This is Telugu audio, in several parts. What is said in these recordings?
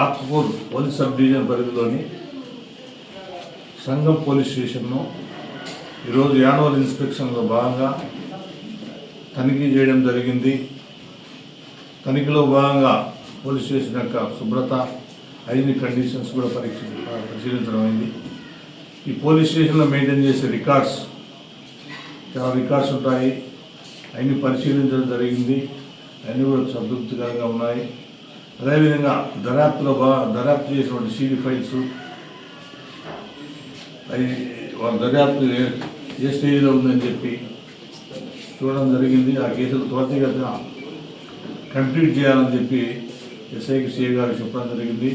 ఆత్మకూరు పోలీస్ సబ్ డివిజన్ పరిధిలోని సంఘం పోలీస్ స్టేషన్ను ఈరోజు యాన్యువల్ ఇన్స్పెక్షన్లో భాగంగా తనిఖీ చేయడం జరిగింది. తనిఖీలో భాగంగా పోలీస్ స్టేషన్ యొక్క శుభ్రత హైజీనిక్ కండిషన్స్ కూడా పరీక్ష పరిశీలించడం అయింది ఈ పోలీస్ స్టేషన్లో మెయింటైన్ చేసే రికార్డ్స్ చాలా రికార్డ్స్ ఉంటాయి. అవన్నీ పరిశీలించడం జరిగింది. అన్నీ కూడా సంతృప్తికరంగా ఉన్నాయి. అదేవిధంగా దర్యాప్తులో బా దర్యాప్తు చేసినటువంటి సీడీ ఫైల్స్ అవి వాళ్ళ దర్యాప్తు ఏ స్టేజ్లో ఉందని చెప్పి చూడడం జరిగింది. ఆ కేసులు త్వరితగతిన కంప్లీట్ చేయాలని చెప్పి ఎస్ఐకి సిఐ గారు చెప్పడం జరిగింది.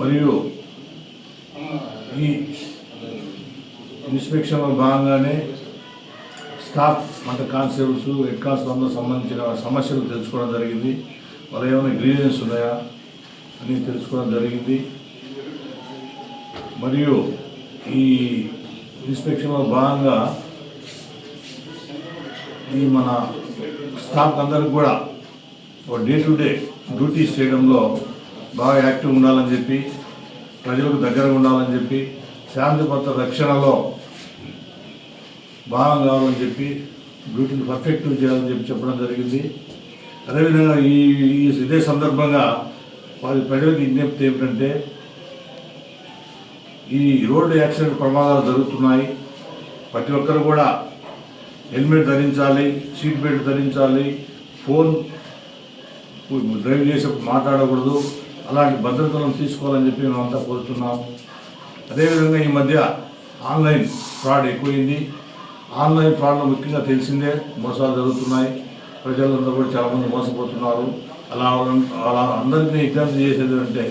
మరియు ఈ ఇన్స్పెక్షన్లో భాగంగానే స్టాఫ్ అంటే కానిస్టేబుల్స్ హెడ్ కానిస్టేబుల్ సంబంధించిన సమస్యలు తెలుసుకోవడం జరిగింది. వాళ్ళు ఏమైనా గ్రీవెన్స్ ఉన్నాయా అని తెలుసుకోవడం జరిగింది. మరియు ఈ ఇన్స్పెక్షన్లో భాగంగా ఈ మన స్టాఫ్ అందరికి కూడా డే టు డే డ్యూటీస్ చేయడంలో బాగా యాక్టివ్ ఉండాలని చెప్పి ప్రజలకు దగ్గరగా ఉండాలని చెప్పి శాంతి భద్రత రక్షణలో బాగా కావాలని చెప్పి బ్యూటీని పర్ఫెక్ట్ చేయాలని చెప్పి చెప్పడం జరిగింది. అదేవిధంగా ఈ ఈ ఇదే సందర్భంగా వారి ప్రజలకు విజ్ఞప్తి ఏమిటంటే ఈ రోడ్డు యాక్సిడెంట్ ప్రమాదాలు జరుగుతున్నాయి. ప్రతి ఒక్కరు కూడా హెల్మెట్ ధరించాలి సీట్ బెల్ట్ ధరించాలి ఫోన్ డ్రైవ్ చేసేప్పుడు మాట్లాడకూడదు అలాంటి భద్రతలను తీసుకోవాలని చెప్పి మేమంతా కోరుతున్నాం అదేవిధంగా ఈ మధ్య ఆన్లైన్ ఫ్రాడ్ ఎక్కువైంది. ఆన్లైన్ ఫ్రాడ్లో ముఖ్యంగా తెలిసిందే మోసాలు జరుగుతున్నాయి. ప్రజలందరూ కూడా చాలామంది మోసపోతున్నారు. అలా అలా అందరికీ విజ్ఞప్తి చేసేది అంటే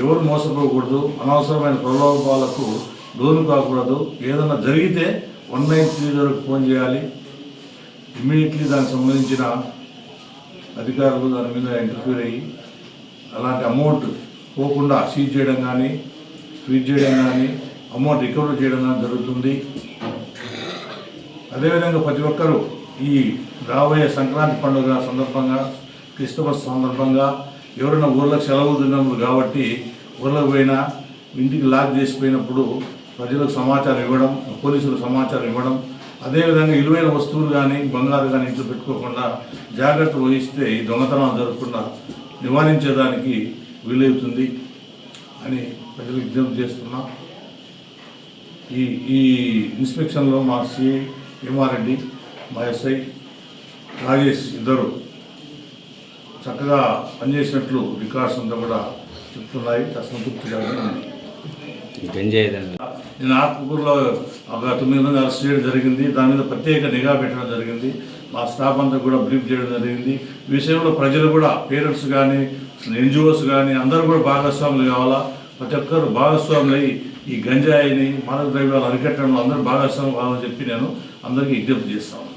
ఎవరు మోసపోకూడదు. అనవసరమైన ప్రలోభాలకు లోను కాకూడదు. ఏదైనా జరిగితే వన్ నైన్ త్రీ జీరోకి ఫోన్ చేయాలి. ఇమ్మీడియట్లీ దానికి సంబంధించిన అధికారులు దాని మీద ఇంటర్ఫీర్ అయ్యి అలాంటి అమౌంట్ పోకుండా సీజ్ చేయడం కానీ ఫ్రీజ్ చేయడం కానీ అమౌంట్ రికవర్ చేయడం కానీ జరుగుతుంది. అదేవిధంగా ప్రతి ఒక్కరూ ఈ రాబోయే సంక్రాంతి పండుగ సందర్భంగా క్రిస్టమస్ సందర్భంగా ఎవరైనా ఊర్లకు సెలవు తిన్నప్పుడు కాబట్టి ఊర్లకు పోయినా ఇంటికి లాక్ చేసిపోయినప్పుడు ప్రజలకు సమాచారం ఇవ్వడం పోలీసులకు సమాచారం ఇవ్వడం అదేవిధంగా విలువైన వస్తువులు కానీ బంగారు కానీ ఇంట్లో పెట్టుకోకుండా జాగ్రత్త వహిస్తే ఈ దొంగతనాలు జరగకుండా నివారించేదానికి వీలవుతుంది అని ప్రజలు విజ్ఞప్తి చేస్తున్నాం. ఈ ఈ ఇన్స్పెక్షన్లో మా సిఐ హేమారెడ్డి మా ఎస్ఐ రాజేష్ ఇద్దరు చక్కగా పనిచేసినట్లు రికార్డ్స్ అంతా కూడా చెప్తున్నాయి. సంతృప్తిగా నేను ఆత్మకూరులో ఒక తొమ్మిది మంది అరెస్ట్ చేయడం జరిగింది. దాని మీద ప్రత్యేక నిఘా పెట్టడం జరిగింది. మా స్టాఫ్ అంతా కూడా బ్రీఫ్ చేయడం జరిగింది. విషయంలో ప్రజలు కూడా పేరెంట్స్ కానీ ఎన్జిఓస్ కానీ అందరూ కూడా భాగస్వాములు కావాలా? ప్రతి ఒక్కరు భాగస్వాములు అయ్యి ఈ గంజాయిని మాదక ద్రవ్యాలు అరికట్టడంలో అందరూ భాగస్వామి కావాలని చెప్పి నేను అందరికీ విజ్ఞప్తి చేస్తాను